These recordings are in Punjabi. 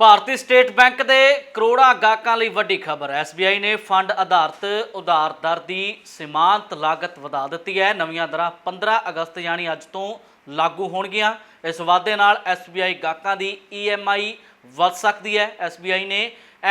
ਭਾਰਤੀ ਸਟੇਟ ਬੈਂਕ ਦੇ ਕਰੋੜਾਂ ਗਾਹਕਾਂ ਲਈ ਵੱਡੀ ਖਬਰ। ਹੈ SBI ਨੇ ਫੰਡ ਆਧਾਰਿਤ ਉਧਾਰ ਦਰ ਦੀ ਸੀਮਾਂਤ ਲਾਗਤ ਵਧਾ ਦਿੱਤੀ ਹੈ। ਨਵੀਆਂ ਦਰਾਂ 15 ਅਗਸਤ ਯਾਨੀ ਅੱਜ ਤੋਂ ਲਾਗੂ ਹੋਣਗੀਆਂ। ਇਸ ਵਾਅਦੇ ਨਾਲ SBI ਗਾਹਕਾਂ ਦੀ EMI ਵੱਧ ਸਕਦੀ ਹੈ। SBI ਨੇ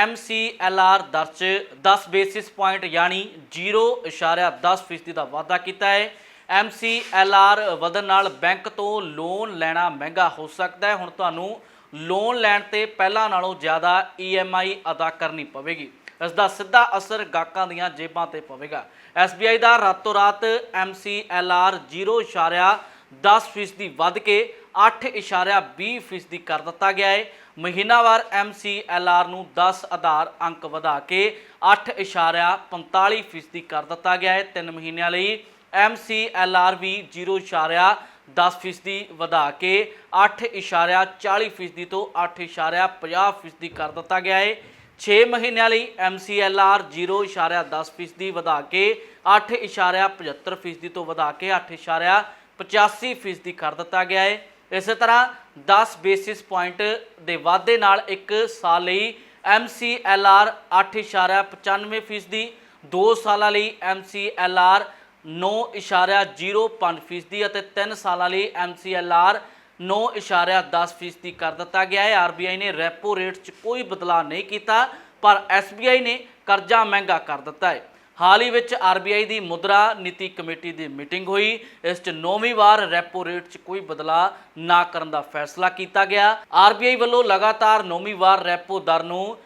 MCLR ਦਰ 'ਚ 10 ਬੇਸਿਸ ਪੁਆਇੰਟ ਯਾਨੀ 0.10% ਦਾ ਵਾਅਦਾ ਕੀਤਾ ਹੈ। MCLR ਵਧਣ ਨਾਲ ਬੈਂਕ ਤੋਂ ਲੋਨ ਲੈਣਾ ਮਹਿੰਗਾ ਹੋ ਸਕਦਾ ਹੈ। ਹੁਣ ਤੁਹਾਨੂੰ ਲੋਨ ਲੈਣ ਤੇ ਪਹਿਲਾਂ ਨਾਲੋਂ ਜ਼ਿਆਦਾ ਈਐਮਆਈ ਅਦਾ ਕਰਨੀ ਪਵੇਗੀ। ਇਸ ਦਾ ਸਿੱਧਾ ਅਸਰ ਗਾਹਕਾਂ ਦੀਆਂ ਜੇਬਾਂ ਤੇ ਪਵੇਗਾ। ਐਸਬੀਆਈ ਦਾ ਰਾਤੋਂ ਰਾਤ ਐਮਸੀਐਲਆਰ 0.10% ਦੀ ਵੱਧ ਕੇ 8.20% ਦੀ ਕਰ ਦਿੱਤਾ ਗਿਆ ਹੈ ਮਹੀਨਾਵਾਰ MCLR ਨੂੰ 10 ਆਧਾਰ ਅੰਕ ਵਧਾ ਕੇ 8.45% ਕਰ ਦਿੱਤਾ ਗਿਆ ਹੈ 3 ਮਹੀਨਿਆਂ ਲਈ MCLR ਵੀ 0.45 10% ਵਧਾ ਕੇ 8.40% ਤੋਂ 8.50% ਕਰ ਦਿੱਤਾ ਗਿਆ ਹੈ 6 ਮਹੀਨਿਆਂ ਲਈ MCLR 0.10 ਫੀਸਦੀ ਵਧਾ ਕੇ 8.75% ਤੋਂ ਵਧਾ ਕੇ 8.85% ਕਰ ਦਿੱਤਾ ਗਿਆ ਹੈ ਇਸੇ ਤਰ੍ਹਾਂ 10 ਬੇਸਿਸ ਪੁਆਇੰਟ ਦੇ ਵਾਧੇ ਨਾਲ ਇੱਕ ਸਾਲ ਲਈ MCLR 8.95 ਫੀਸਦੀ 2 ਸਾਲਾਂ ਲਈ MCLR 9.05% ਦੀ ਅਤੇ 3 ਸਾਲਾਂ ਲਈ MCLR 9.10% ਦੀ ਕਰ ਦਿੱਤਾ ਗਿਆ ਹੈ। RBI ਨੇ ਰੈਪੋ ਰੇਟ 'ਚ ਕੋਈ ਬਦਲਾਅ ਨਹੀਂ ਕੀਤਾ, ਪਰ SBI ਨੇ ਕਰਜ਼ਾ ਮਹਿੰਗਾ ਕਰ ਦਿੱਤਾ ਹੈ। ਹਾਲ ਹੀ ਵਿੱਚ RBI ਦੀ ਮੁਦਰਾ ਨੀਤੀ ਕਮੇਟੀ ਦੀ ਮੀਟਿੰਗ ਹੋਈ। ਇਸ 'ਚ ਨੌਵੀਂ ਵਾਰ ਰੈਪੋ ਰੇਟ 'ਚ ਕੋਈ ਬਦਲਾਅ ਨਾ ਕਰਨ ਦਾ ਫੈਸਲਾ ਕੀਤਾ ਗਿਆ। RBI ਵੱਲੋਂ ਲਗਾਤਾਰ ਨੌਵੀਂ ਵਾਰ ਰੈਪੋ ਦਰ ਨੂੰ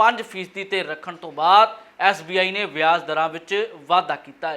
6.5% ਤੇ ਰੱਖਣ ਤੋਂ ਬਾਅਦ SBI ਨੇ ਵਿਆਜ ਦਰਾਂ ਵਿੱਚ ਵਾਧਾ ਕੀਤਾ ਹੈ।